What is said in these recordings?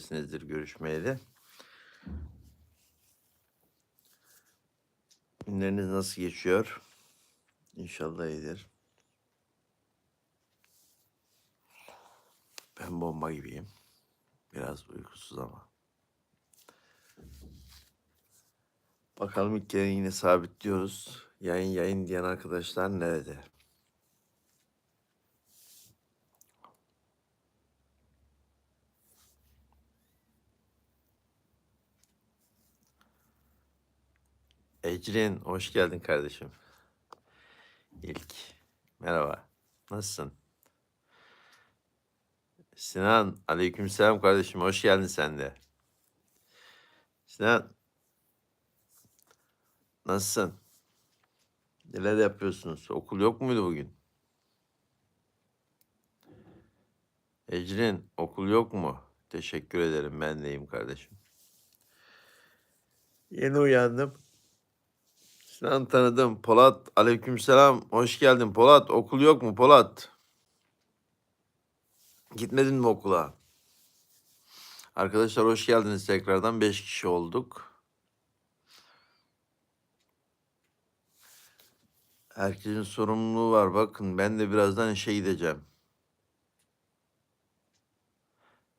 Sinizdir görüşmeyeli. Günleriniz nasıl geçiyor? İnşallah iyidir. Ben bomba gibiyim. Biraz uykusuz ama. Bakalım ilk kere yine sabitliyoruz. Yayın yayın diyen arkadaşlar nerede? Ecrin hoş geldin kardeşim. İlk. Merhaba. Nasılsın? Sinan aleykümselam kardeşim hoş geldin sen de. Sinan nasılsın? Neler yapıyorsunuz? Okul yok muydu bugün? Ecrin okul yok mu? Teşekkür ederim ben deyim kardeşim. Yeni uyandım. Sinan tanıdım. Polat aleykümselam. Hoş geldin Polat. Okul yok mu Polat? Gitmedin mi okula? Arkadaşlar hoş geldiniz tekrardan. Beş kişi olduk. Herkesin sorumluluğu var. Bakın ben de birazdan işe gideceğim.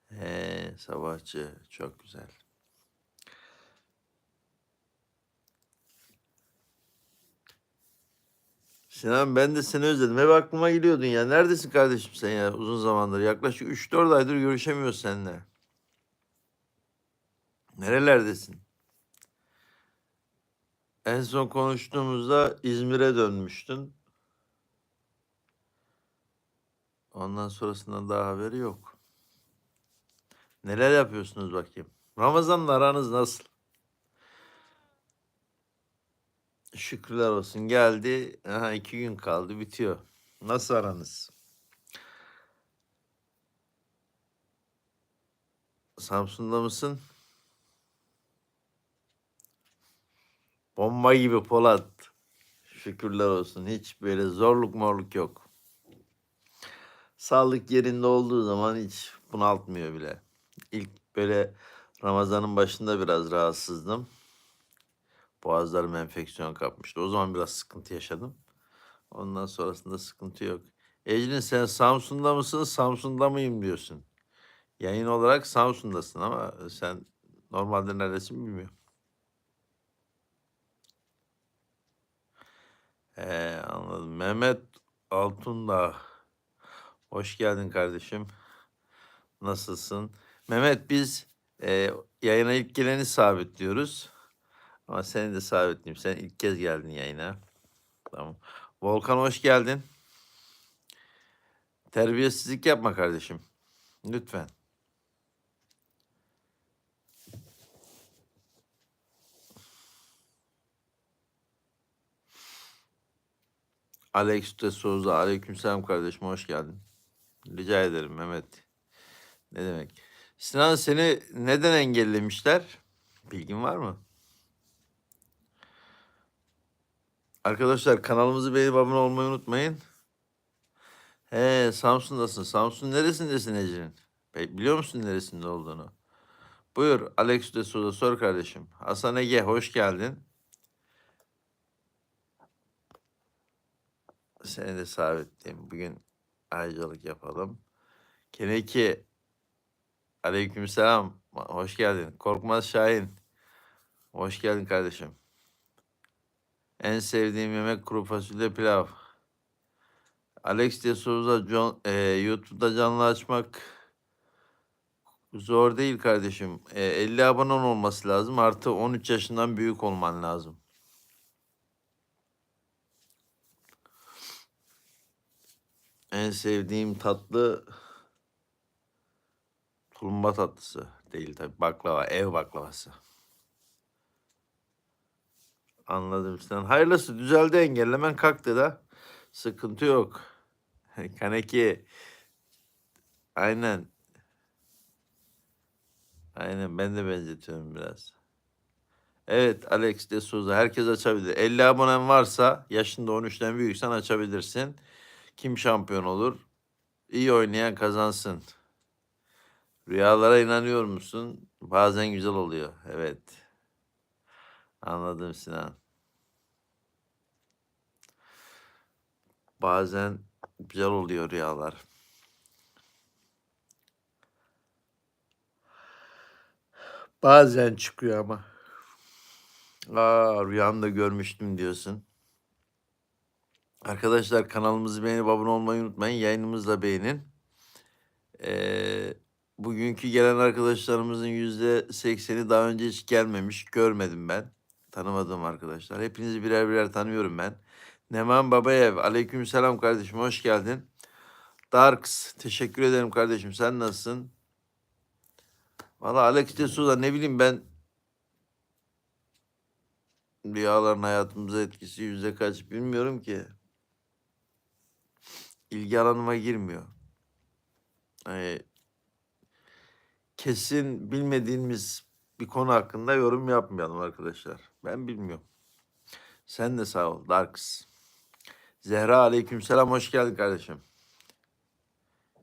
He, sabahçı. Çok güzel. Sinan ben de seni özledim. Hep aklıma geliyordun ya. Neredesin kardeşim sen ya uzun zamandır? Yaklaşık 3-4 aydır görüşemiyoruz seninle. Nerelerdesin? En son konuştuğumuzda İzmir'e dönmüştün. Ondan sonrasında daha haberi yok. Neler yapıyorsunuz bakayım? Ramazan'la aranız nasıl? Şükürler olsun geldi. Aha, iki gün kaldı bitiyor. Nasıl aranız? Samsun'da mısın? Bomba gibi Polat. Şükürler olsun. Hiç böyle zorluk morluk yok. Sağlık yerinde olduğu zaman hiç bunaltmıyor bile. İlk böyle Ramazan'ın başında biraz rahatsızdım. Boğazlarım enfeksiyon kapmıştı. O zaman biraz sıkıntı yaşadım. Ondan sonrasında sıkıntı yok. Ecrin sen Samsun'da mısın, Samsun'da mıyım diyorsun. Yayın olarak Samsun'dasın ama sen normalde neredesin bilmiyorum. He, anladım. Mehmet Altundağ. Hoş geldin kardeşim. Nasılsın? Mehmet biz e, yayına ilk geleni sabitliyoruz. Ama seni de sabitleyeyim. Sen ilk kez geldin yayına. Tamam. Volkan hoş geldin. Terbiyesizlik yapma kardeşim. Lütfen. Alex de Souza. Aleykümselam kardeşim. Hoş geldin. Rica ederim Mehmet. Ne demek? Sinan seni neden engellemişler? Bilgin var mı? Arkadaşlar kanalımızı beğenip abone olmayı unutmayın. He Samsun'dasın. Samsun neresindesin? Be- Biliyor musun neresinde olduğunu? Buyur Alex de Souza sor kardeşim. Hasan Ege hoş geldin. Seni de sabitleyeyim. Bugün ayrıcalık yapalım. Keneki aleykümselam. Hoş geldin. Korkmaz Şahin. Hoş geldin kardeşim. En sevdiğim yemek kuru fasulye pilav. Alex de Souza John, e, YouTube'da canlı açmak zor değil kardeşim. E, 50 abonen olması lazım. Artı 13 yaşından büyük olman lazım. En sevdiğim tatlı tulumba tatlısı değil tabi baklava, ev baklavası. Anladım sen. Hayırlısı düzeldi engellemen kalktı da. Sıkıntı yok. Kaneki. Aynen. Aynen ben de benzetiyorum biraz. Evet Alex de Souza herkes açabilir. 50 abonen varsa yaşında 13'ten büyüksen açabilirsin. Kim şampiyon olur? İyi oynayan kazansın. Rüyalara inanıyor musun? Bazen güzel oluyor. Evet. Anladım Sinan. Bazen güzel oluyor rüyalar. Bazen çıkıyor ama. Aa, rüyamda görmüştüm diyorsun. Arkadaşlar kanalımızı beğenip abone olmayı unutmayın. Yayınımızı da beğenin. Ee, bugünkü gelen arkadaşlarımızın yüzde sekseni daha önce hiç gelmemiş. Görmedim ben. Tanımadığım arkadaşlar. Hepinizi birer birer tanıyorum ben. Neman Babayev. Aleykümselam kardeşim. Hoş geldin. Darks. Teşekkür ederim kardeşim. Sen nasılsın? Valla Alex de Souza ne bileyim ben rüyaların hayatımıza etkisi yüzde kaç bilmiyorum ki. İlgi alanıma girmiyor. Hani kesin bilmediğimiz bir konu hakkında yorum yapmayalım arkadaşlar. Ben bilmiyorum. Sen de sağ ol Darks. Zehra aleykümselam hoş geldin kardeşim.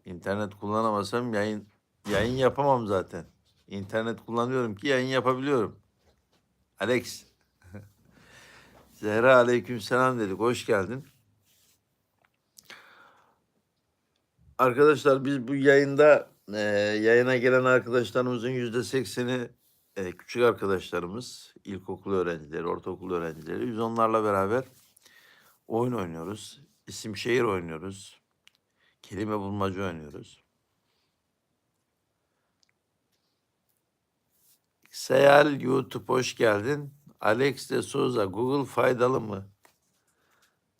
İnternet kullanamasam yayın yayın yapamam zaten. İnternet kullanıyorum ki yayın yapabiliyorum. Alex. Zehra aleykümselam dedik. Hoş geldin. Arkadaşlar biz bu yayında e, yayına gelen arkadaşlarımızın yüzde sekseni küçük arkadaşlarımız, ilkokul öğrencileri, ortaokul öğrencileri. Biz onlarla beraber oyun oynuyoruz. İsim şehir oynuyoruz. Kelime bulmaca oynuyoruz. Seyal YouTube hoş geldin. Alex de Souza Google faydalı mı?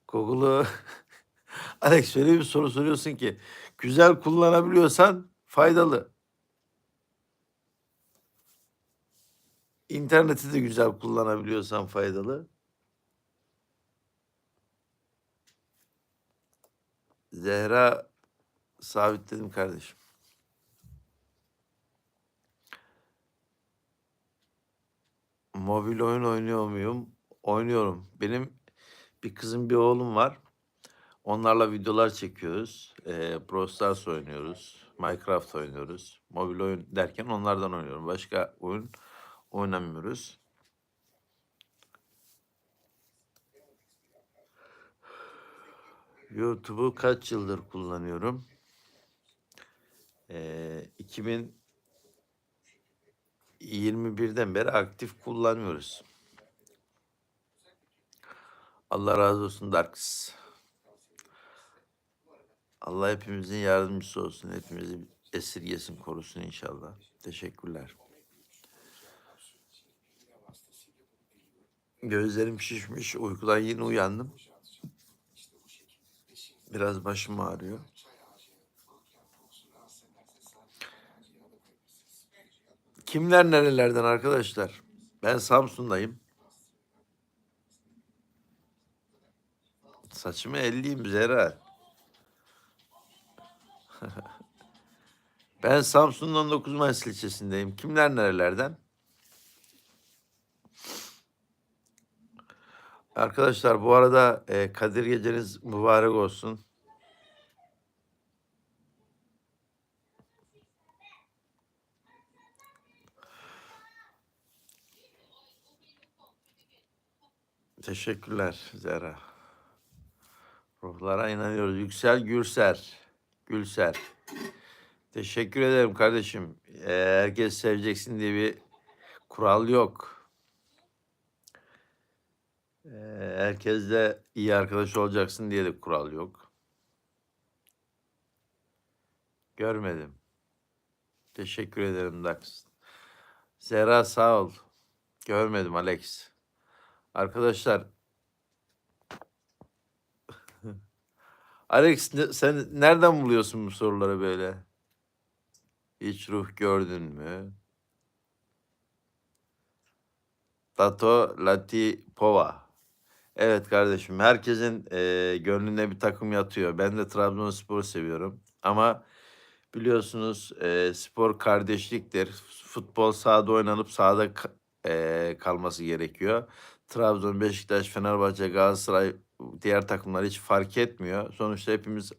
Google'u Alex şöyle bir soru soruyorsun ki güzel kullanabiliyorsan faydalı. İnterneti de güzel kullanabiliyorsan faydalı. Zehra sabitledim kardeşim. Mobil oyun oynuyor muyum? Oynuyorum. Benim bir kızım bir oğlum var. Onlarla videolar çekiyoruz. Ee, Brawl Stars oynuyoruz. Minecraft oynuyoruz. Mobil oyun derken onlardan oynuyorum. Başka oyun oynamıyoruz. YouTube'u kaç yıldır kullanıyorum? Ee, 2021'den beri aktif kullanıyoruz. Allah razı olsun Darks. Allah hepimizin yardımcısı olsun. Hepimizi esirgesin, korusun inşallah. Teşekkürler. Gözlerim şişmiş. Uykudan yeni uyandım. Biraz başım ağrıyor. Kimler nerelerden arkadaşlar? Ben Samsun'dayım. Saçımı elliyim Zehra. ben Samsun'un 19 Mayıs ilçesindeyim. Kimler nerelerden? Arkadaşlar bu arada e, Kadir geceniz mübarek olsun. Teşekkürler Zehra. Ruhlara inanıyoruz. Yüksel Gürser. Gülser. Teşekkür ederim kardeşim. Herkes seveceksin diye bir kural yok. Herkesle iyi arkadaş olacaksın diye de kural yok. Görmedim. Teşekkür ederim Dax. Zehra sağ ol. Görmedim Alex. Arkadaşlar Alex sen nereden buluyorsun bu soruları böyle? Hiç ruh gördün mü? Tato Latipova. Evet kardeşim herkesin e, gönlünde bir takım yatıyor. Ben de Trabzonspor'u seviyorum. Ama biliyorsunuz e, spor kardeşliktir. Futbol sahada oynanıp sahada e, kalması gerekiyor. Trabzon, Beşiktaş, Fenerbahçe, Galatasaray diğer takımlar hiç fark etmiyor. Sonuçta hepimiz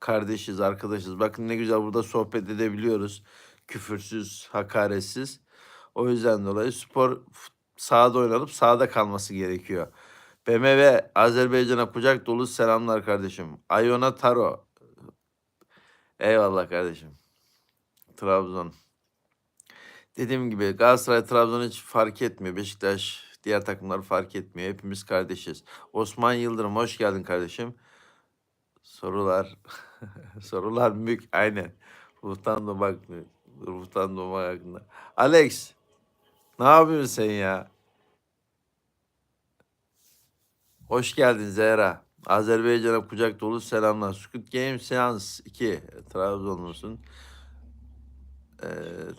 kardeşiz, arkadaşız. Bakın ne güzel burada sohbet edebiliyoruz. küfürsüz, hakaretsiz. O yüzden dolayı spor sahada oynanıp sahada kalması gerekiyor. BMW Azerbaycan'a kucak dolu selamlar kardeşim. Ayona Taro. Eyvallah kardeşim. Trabzon. Dediğim gibi Galatasaray Trabzon hiç fark etmiyor. Beşiktaş diğer takımlar fark etmiyor. Hepimiz kardeşiz. Osman Yıldırım hoş geldin kardeşim. Sorular sorular mük aynen. Ruhtan doğmak ruhtan doğmak hakkında. Alex ne yapıyorsun sen ya? Hoş geldin Zehra. Azerbaycan'a kucak dolu selamlar. Squid Game Seans 2. Trabzonlusun. Ee,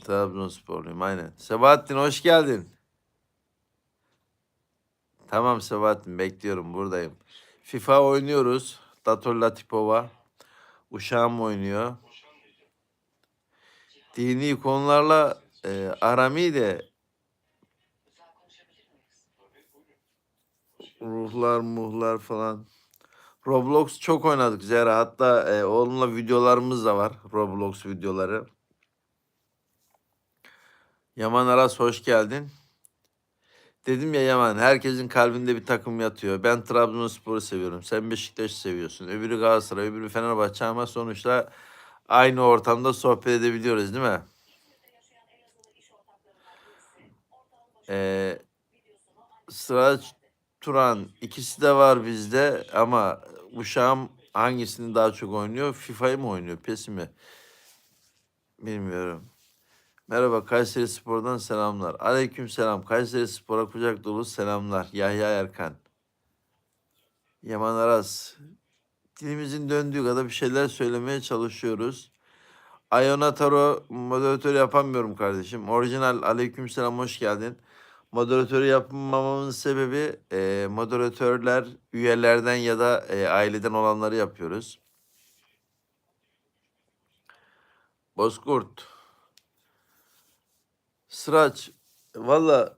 Trabzonsporluyum aynen. Sebahattin hoş geldin. Tamam Sebahattin bekliyorum buradayım. FIFA oynuyoruz. Dator Latipova. Uşağım oynuyor. Dini konularla e, aram iyi de ruhlar muhlar falan. Roblox çok oynadık Zehra. Hatta e, oğlumla videolarımız da var. Roblox videoları. Yaman Aras hoş geldin. Dedim ya Yaman herkesin kalbinde bir takım yatıyor. Ben Trabzonspor'u seviyorum. Sen Beşiktaş'ı seviyorsun. Öbürü Galatasaray, öbürü Fenerbahçe ama sonuçta aynı ortamda sohbet edebiliyoruz değil mi? Ee, Sıraç Turan ikisi de var bizde ama Uşağım hangisini daha çok oynuyor? FIFA'yı mı oynuyor? PES'i mi? Bilmiyorum. Merhaba Kayseri Spor'dan selamlar. Aleyküm selam. Kayseri Spor'a kucak dolu selamlar. Yahya Erkan. Yaman Aras. Dilimizin döndüğü kadar bir şeyler söylemeye çalışıyoruz. Ayona Taro moderatör yapamıyorum kardeşim. Orijinal aleyküm selam hoş geldin. Moderatörü yapmamamın sebebi e, moderatörler üyelerden ya da e, aileden olanları yapıyoruz. Bozkurt. Sıraç. Valla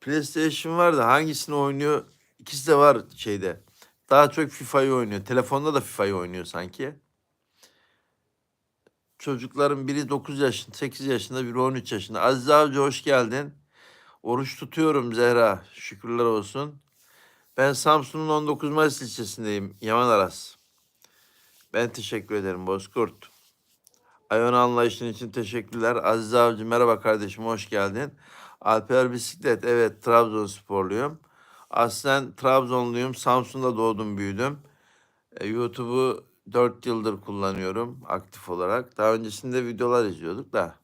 PlayStation var da hangisini oynuyor? İkisi de var şeyde. Daha çok FIFA'yı oynuyor. Telefonda da FIFA'yı oynuyor sanki. Çocukların biri 9 yaşında, 8 yaşında, biri 13 yaşında. Aziz Avcı hoş geldin. Oruç tutuyorum Zehra. Şükürler olsun. Ben Samsun'un 19 Mayıs ilçesindeyim. Yaman Aras. Ben teşekkür ederim Bozkurt. Ayon anlayışın için teşekkürler. Aziz Avcı merhaba kardeşim hoş geldin. Alper Bisiklet evet Trabzonsporluyum. Aslen Trabzonluyum. Samsun'da doğdum büyüdüm. E, YouTube'u 4 yıldır kullanıyorum aktif olarak. Daha öncesinde videolar izliyorduk da.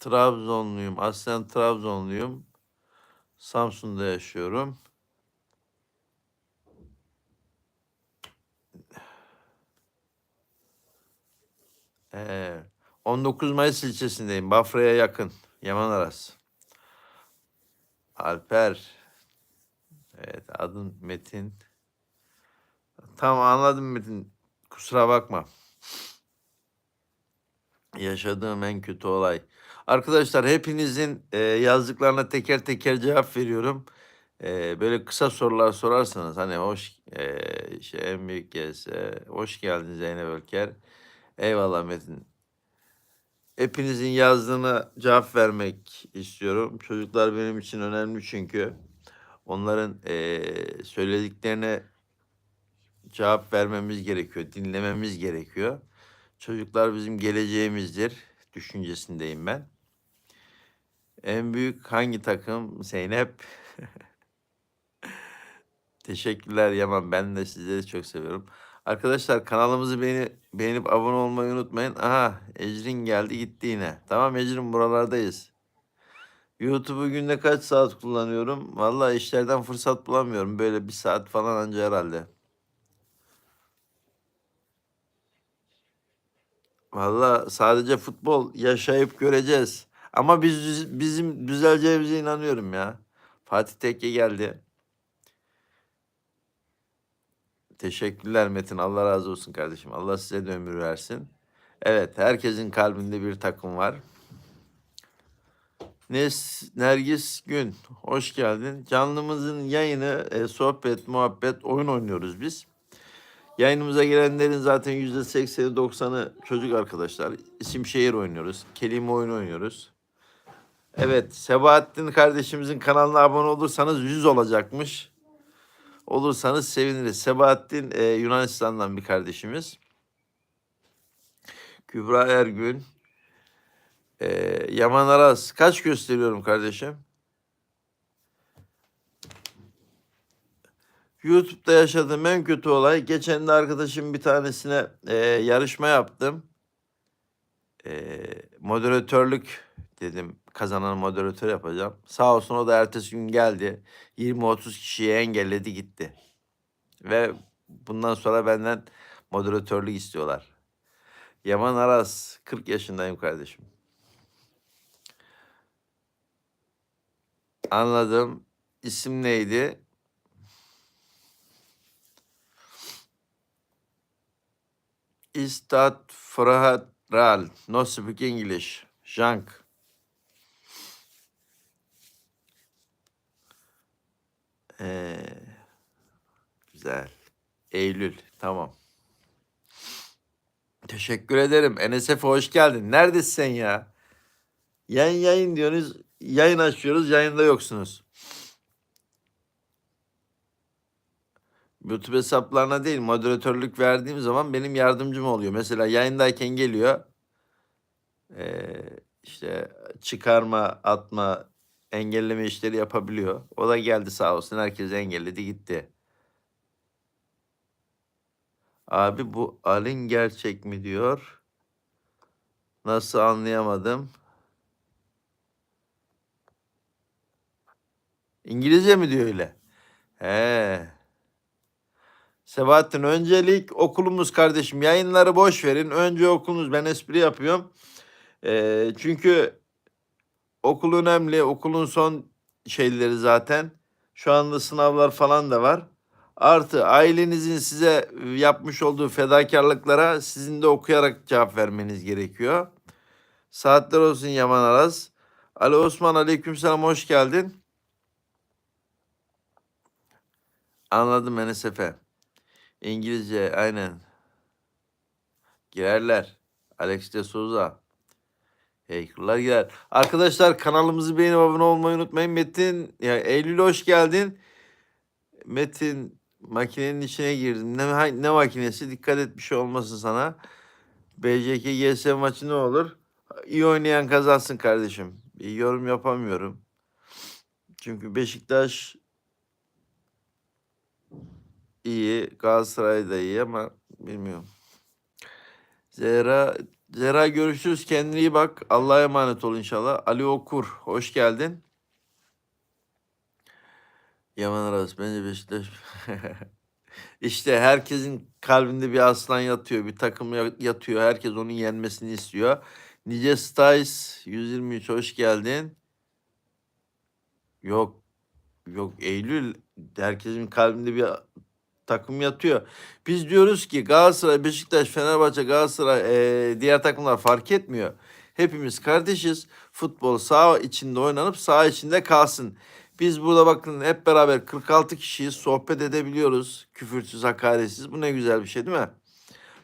Trabzonluyum. Aslen Trabzonluyum. Samsun'da yaşıyorum. Ee, 19 Mayıs ilçesindeyim. Bafra'ya yakın. Yaman Aras. Alper. Evet adın Metin. Tamam anladım Metin. Kusura bakma. Yaşadığım en kötü olay. Arkadaşlar hepinizin e, yazdıklarına teker teker cevap veriyorum. E, böyle kısa sorular sorarsanız hani hoş e, şey, en büyük gelse hoş geldin Zeynep Ölker. Eyvallah Metin. Hepinizin yazdığına cevap vermek istiyorum. Çocuklar benim için önemli çünkü onların e, söylediklerine cevap vermemiz gerekiyor, dinlememiz gerekiyor. Çocuklar bizim geleceğimizdir düşüncesindeyim ben. En büyük hangi takım? Zeynep. Teşekkürler Yaman. Ben de sizleri çok seviyorum. Arkadaşlar kanalımızı beğeni, beğenip abone olmayı unutmayın. Aha Ecrin geldi gitti yine. Tamam Ecrin buralardayız. YouTube'u günde kaç saat kullanıyorum? Vallahi işlerden fırsat bulamıyorum. Böyle bir saat falan anca herhalde. Vallahi sadece futbol yaşayıp göreceğiz. Ama biz bizim düzeleceğimize inanıyorum ya. Fatih Tekke geldi. Teşekkürler Metin. Allah razı olsun kardeşim. Allah size de ömür versin. Evet, herkesin kalbinde bir takım var. Nes Nergis Gün, hoş geldin. Canlımızın yayını, e, sohbet, muhabbet, oyun oynuyoruz biz. Yayınımıza gelenlerin zaten yüzde sekseni, doksanı çocuk arkadaşlar. İsim şehir oynuyoruz, kelime oyunu oynuyoruz. Evet, Sebahattin kardeşimizin kanalına abone olursanız 100 olacakmış. Olursanız seviniriz. Sebahattin e, Yunanistan'dan bir kardeşimiz. Kübra Ergün, ee, Yaman Aras kaç gösteriyorum kardeşim? YouTube'da yaşadığım en kötü olay geçen de arkadaşım bir tanesine e, yarışma yaptım. E, moderatörlük dedim kazanan moderatör yapacağım. Sağ olsun o da ertesi gün geldi. 20-30 kişiyi engelledi gitti. Ve bundan sonra benden moderatörlük istiyorlar. Yaman Aras 40 yaşındayım kardeşim. Anladım. İsim neydi? Istat Frahatral. No speak English. Jank. Ee, güzel. Eylül. Tamam. Teşekkür ederim. NSF hoş geldin. Neredesin ya? Yayın yayın diyorsunuz. Yayın açıyoruz. Yayında yoksunuz. YouTube hesaplarına değil moderatörlük verdiğim zaman benim yardımcım oluyor. Mesela yayındayken geliyor. Ee, işte çıkarma, atma, engelleme işleri yapabiliyor. O da geldi sağ olsun. Herkes engelledi gitti. Abi bu Alin gerçek mi diyor. Nasıl anlayamadım. İngilizce mi diyor öyle? He. Sebahattin öncelik okulumuz kardeşim. Yayınları boş verin. Önce okulumuz. Ben espri yapıyorum. Ee, çünkü okul önemli. Okulun son şeyleri zaten. Şu anda sınavlar falan da var. Artı ailenizin size yapmış olduğu fedakarlıklara sizin de okuyarak cevap vermeniz gerekiyor. Saatler olsun Yaman Aras. Ali Osman aleykümselam hoş geldin. Anladım Enes Efe. İngilizce aynen. Girerler. Alex de Souza. Heykurlar girer. Arkadaşlar kanalımızı beğenip abone olmayı unutmayın. Metin, ya Eylül hoş geldin. Metin makinenin içine girdim. Ne, ne makinesi? Dikkat et bir şey olmasın sana. BCK GS maçı ne olur? İyi oynayan kazansın kardeşim. Bir yorum yapamıyorum. Çünkü Beşiktaş iyi. Galatasaray da iyi ama bilmiyorum. Zehra, Zehra görüşürüz. Kendine iyi bak. Allah'a emanet ol inşallah. Ali Okur, hoş geldin. Yaman Aras, bence Beşiktaş... işte herkesin kalbinde bir aslan yatıyor, bir takım yatıyor. Herkes onun yenmesini istiyor. Nice Stice 123 hoş geldin. Yok. Yok Eylül herkesin kalbinde bir takım yatıyor. Biz diyoruz ki Galatasaray, Beşiktaş, Fenerbahçe, Galatasaray e, diğer takımlar fark etmiyor. Hepimiz kardeşiz. Futbol sağ içinde oynanıp sağ içinde kalsın. Biz burada bakın hep beraber 46 kişiyiz. Sohbet edebiliyoruz. Küfürsüz, hakaretsiz. Bu ne güzel bir şey değil mi?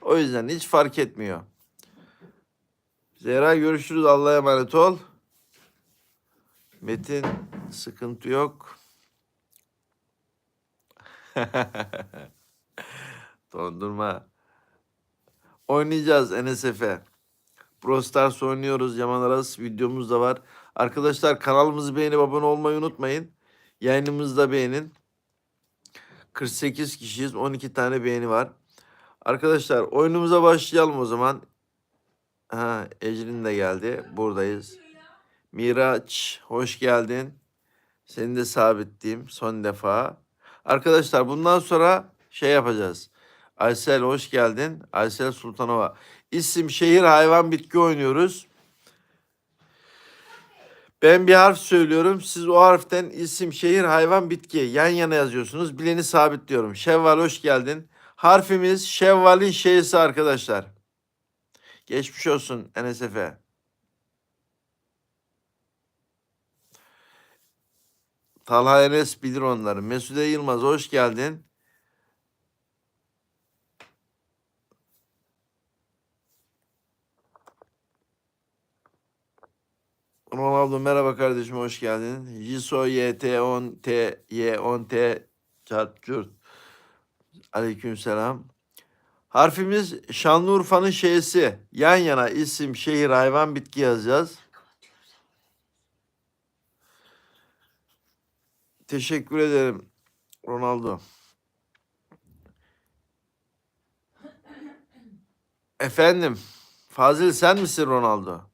O yüzden hiç fark etmiyor. Zehra görüşürüz. Allah'a emanet ol. Metin sıkıntı yok. Dondurma. Oynayacağız NSF'e. Pro Stars oynuyoruz. Yaman Aras videomuz da var. Arkadaşlar kanalımızı beğenip abone olmayı unutmayın. Yayınımızı da beğenin. 48 kişiyiz. 12 tane beğeni var. Arkadaşlar oyunumuza başlayalım o zaman. Ha, Ecrin de geldi. Buradayız. Miraç hoş geldin. Seni de sabitleyeyim son defa. Arkadaşlar bundan sonra şey yapacağız. Aysel hoş geldin. Aysel Sultanova. İsim, şehir, hayvan, bitki oynuyoruz. Ben bir harf söylüyorum. Siz o harften isim, şehir, hayvan, bitki yan yana yazıyorsunuz. Bileni sabitliyorum. Şevval hoş geldin. Harfimiz Şevval'in şeysi arkadaşlar. Geçmiş olsun NSF'e. Talha Enes bilir onları. Mesude Yılmaz hoş geldin. Ronaldo merhaba kardeşim hoş geldin. Jiso YT10 T Y10 T çarp cürt. Aleykümselam. Harfimiz Şanlıurfa'nın şeysi. Yan yana isim, şehir, hayvan, bitki yazacağız. Teşekkür ederim Ronaldo. Efendim, Fazıl sen misin Ronaldo?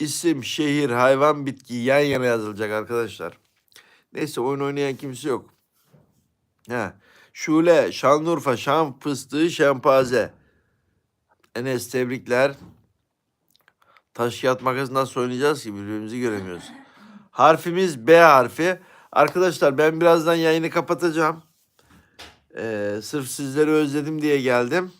İsim, şehir, hayvan, bitki yan yana yazılacak arkadaşlar. Neyse oyun oynayan kimse yok. He. Şule, Şanlıurfa, Şam fıstığı, şempaze. Enes tebrikler. Taş kağıt makas nasıl oynayacağız ki birbirimizi göremiyoruz. Harfimiz B harfi. Arkadaşlar ben birazdan yayını kapatacağım. Ee, sırf sizleri özledim diye geldim.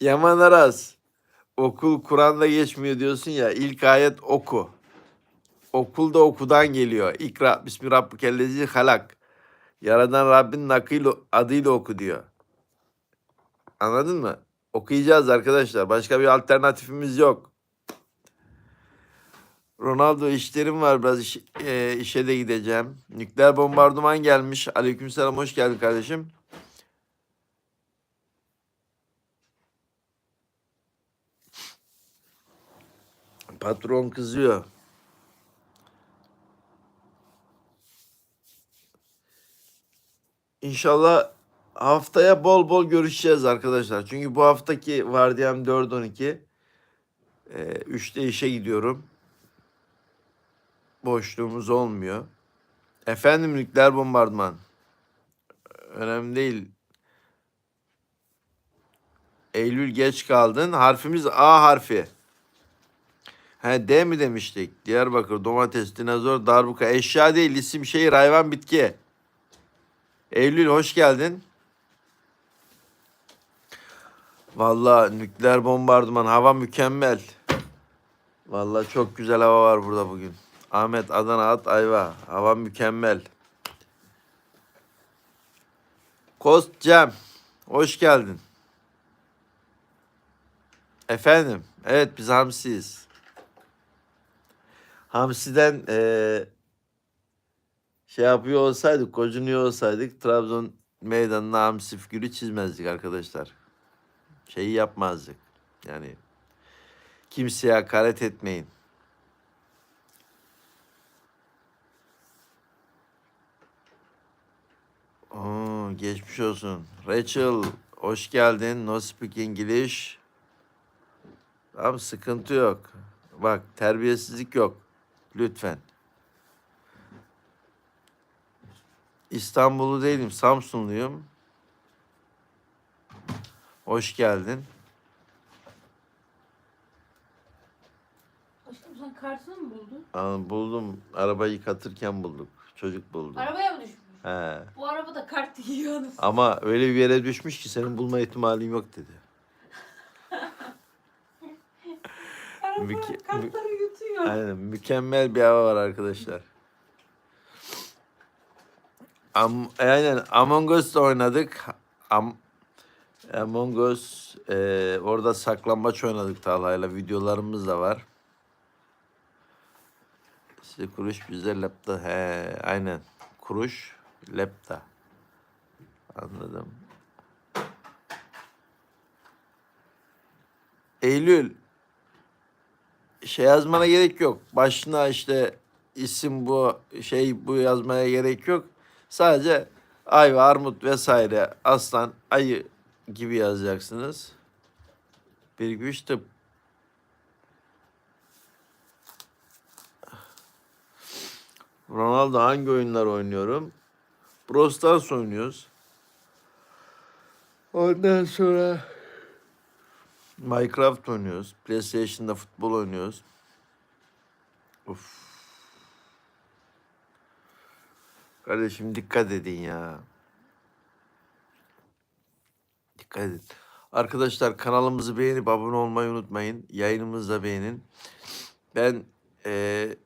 Yaman Aras. Okul Kur'an'da geçmiyor diyorsun ya. İlk ayet oku. Okul da okudan geliyor. İkra bismi rabbikellezi halak. Yaradan Rabbin nakil adıyla oku diyor. Anladın mı? Okuyacağız arkadaşlar. Başka bir alternatifimiz yok. Ronaldo işlerim var biraz iş- e, işe de gideceğim. Nükleer bombardıman gelmiş. Aleykümselam hoş geldin kardeşim. Patron kızıyor. İnşallah haftaya bol bol görüşeceğiz arkadaşlar. Çünkü bu haftaki vardiyam 4-12. Ee, 3'te işe gidiyorum. Boşluğumuz olmuyor. Efendim nükleer bombardıman. Önemli değil. Eylül geç kaldın. Harfimiz A harfi. He D mi demiştik? Diyarbakır, domates, dinozor, darbuka. Eşya değil, isim, şehir, hayvan, bitki. Eylül hoş geldin. Vallahi nükleer bombardıman, hava mükemmel. Vallahi çok güzel hava var burada bugün. Ahmet, Adana, At, Ayva. Hava mükemmel. Kost Cem, hoş geldin. Efendim, evet biz hamsiyiz. Hamsi'den eee, şey yapıyor olsaydık, gocunuyor olsaydık Trabzon meydanına hamsi figürü çizmezdik arkadaşlar. Şeyi yapmazdık. Yani kimseye hakaret etmeyin. Oo, geçmiş olsun. Rachel, hoş geldin. No speak English. Tamam sıkıntı yok. Bak terbiyesizlik yok. Lütfen. İstanbullu değilim, Samsunluyum. Hoş geldin. Aşkım sen kartını mı buldun? Aa, buldum. Arabayı yıkatırken bulduk. Çocuk buldu. Arabaya mı düşmüş? He. Bu arabada kart yiyorsunuz. Ama öyle bir yere düşmüş ki senin bulma ihtimalin yok dedi. Araba Müke- kartları yutuyor. Aynen. Mükemmel bir hava var arkadaşlar. Am, aynen Among Us'ta oynadık. Am, Among Us e, orada saklambaç oynadık Talha'yla. Videolarımız da var. Size kuruş bize lepta. He, aynen. Kuruş lepta. Anladım. Eylül şey yazmana gerek yok. Başına işte isim bu şey bu yazmaya gerek yok. Sadece ayva, armut vesaire aslan, ayı gibi yazacaksınız. Bir güç tıp. Ronaldo hangi oyunlar oynuyorum? Brawl Stars oynuyoruz. Ondan sonra Minecraft oynuyoruz. PlayStation'da futbol oynuyoruz. Of. Kardeşim dikkat edin ya. Dikkat edin. Arkadaşlar kanalımızı beğenip abone olmayı unutmayın. Yayınımızı da beğenin. Ben eee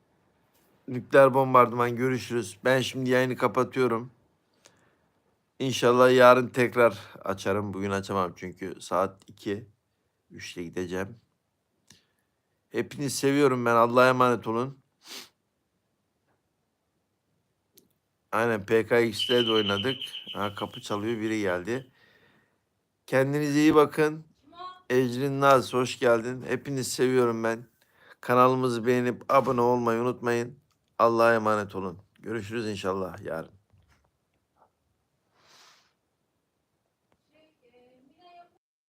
nükleer bombardıman görüşürüz. Ben şimdi yayını kapatıyorum. İnşallah yarın tekrar açarım. Bugün açamam çünkü saat 2. 3'te gideceğim. Hepinizi seviyorum ben. Allah'a emanet olun. Aynen PKX'de de oynadık. Ha, kapı çalıyor biri geldi. Kendinize iyi bakın. Ecrin Naz hoş geldin. Hepinizi seviyorum ben. Kanalımızı beğenip abone olmayı unutmayın. Allah'a emanet olun. Görüşürüz inşallah yarın.